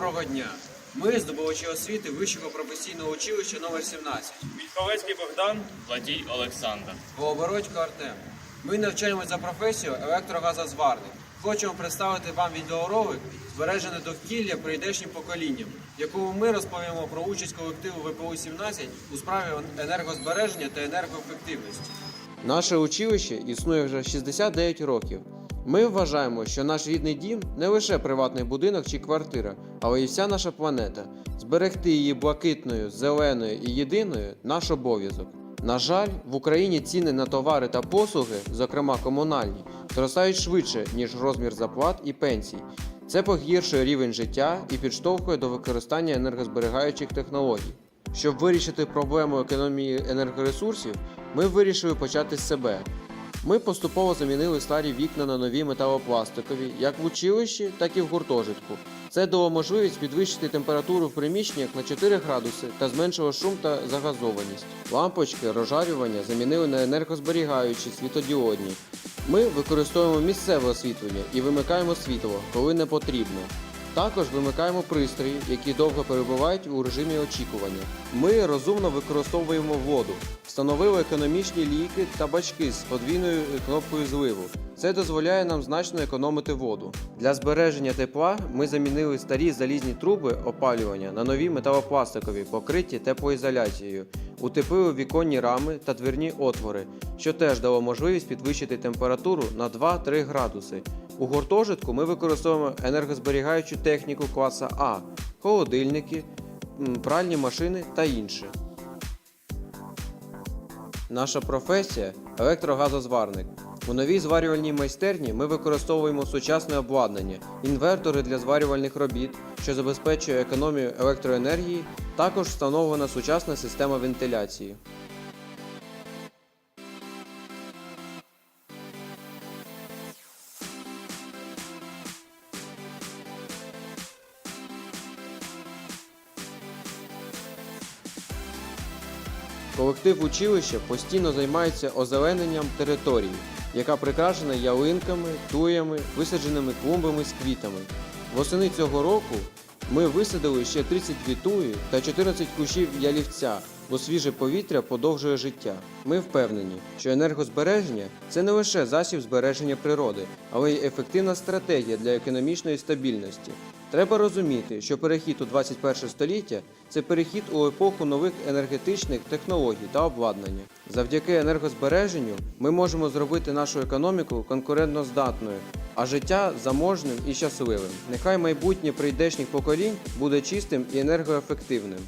Доброго дня! Ми здобувачі освіти Вищого професійного училища номер 17 Вільховецький Богдан, Владій Олександр. Голобородько Артем. Ми навчаємося за професію електрогазозварник. Хочемо представити вам відеоролик збережене довкілля прийдешнім поколінням, в якому ми розповімо про участь колективу ВПУ 17 у справі енергозбереження та енергоефективності. Наше училище існує вже 69 років. Ми вважаємо, що наш рідний дім не лише приватний будинок чи квартира, але й вся наша планета. Зберегти її блакитною, зеленою і єдиною наш обов'язок. На жаль, в Україні ціни на товари та послуги, зокрема комунальні, зростають швидше, ніж розмір заплат і пенсій. Це погіршує рівень життя і підштовхує до використання енергозберігаючих технологій. Щоб вирішити проблему економії енергоресурсів, ми вирішили почати з себе. Ми поступово замінили старі вікна на нові металопластикові, як в училищі, так і в гуртожитку. Це дало можливість підвищити температуру в приміщеннях на 4 градуси та зменшило шум та загазованість. Лампочки розжарювання замінили на енергозберігаючі світодіодні. Ми використовуємо місцеве освітлення і вимикаємо світло, коли не потрібно. Також вимикаємо пристрої, які довго перебувають у режимі очікування. Ми розумно використовуємо воду, встановили економічні ліки та бачки з подвійною кнопкою зливу. Це дозволяє нам значно економити воду. Для збереження тепла ми замінили старі залізні труби опалювання на нові металопластикові, покриті теплоізоляцією, утеплили віконні рами та двірні отвори, що теж дало можливість підвищити температуру на 2-3 градуси. У гуртожитку ми використовуємо енергозберігаючу техніку класа А, холодильники, пральні машини та інше. Наша професія електрогазозварник. У новій зварювальній майстерні ми використовуємо сучасне обладнання, інвертори для зварювальних робіт, що забезпечує економію електроенергії, також встановлена сучасна система вентиляції. Колектив училища постійно займається озелененням території, яка прикрашена ялинками, туями, висадженими клумбами з квітами. Восени цього року ми висадили ще 32 туї та 14 кущів ялівця, бо свіже повітря подовжує життя. Ми впевнені, що енергозбереження це не лише засіб збереження природи, але й ефективна стратегія для економічної стабільності. Треба розуміти, що перехід у 21 століття це перехід у епоху нових енергетичних технологій та обладнання. Завдяки енергозбереженню ми можемо зробити нашу економіку конкурентноздатною, а життя заможним і щасливим. Нехай майбутнє прийдешніх поколінь буде чистим і енергоефективним.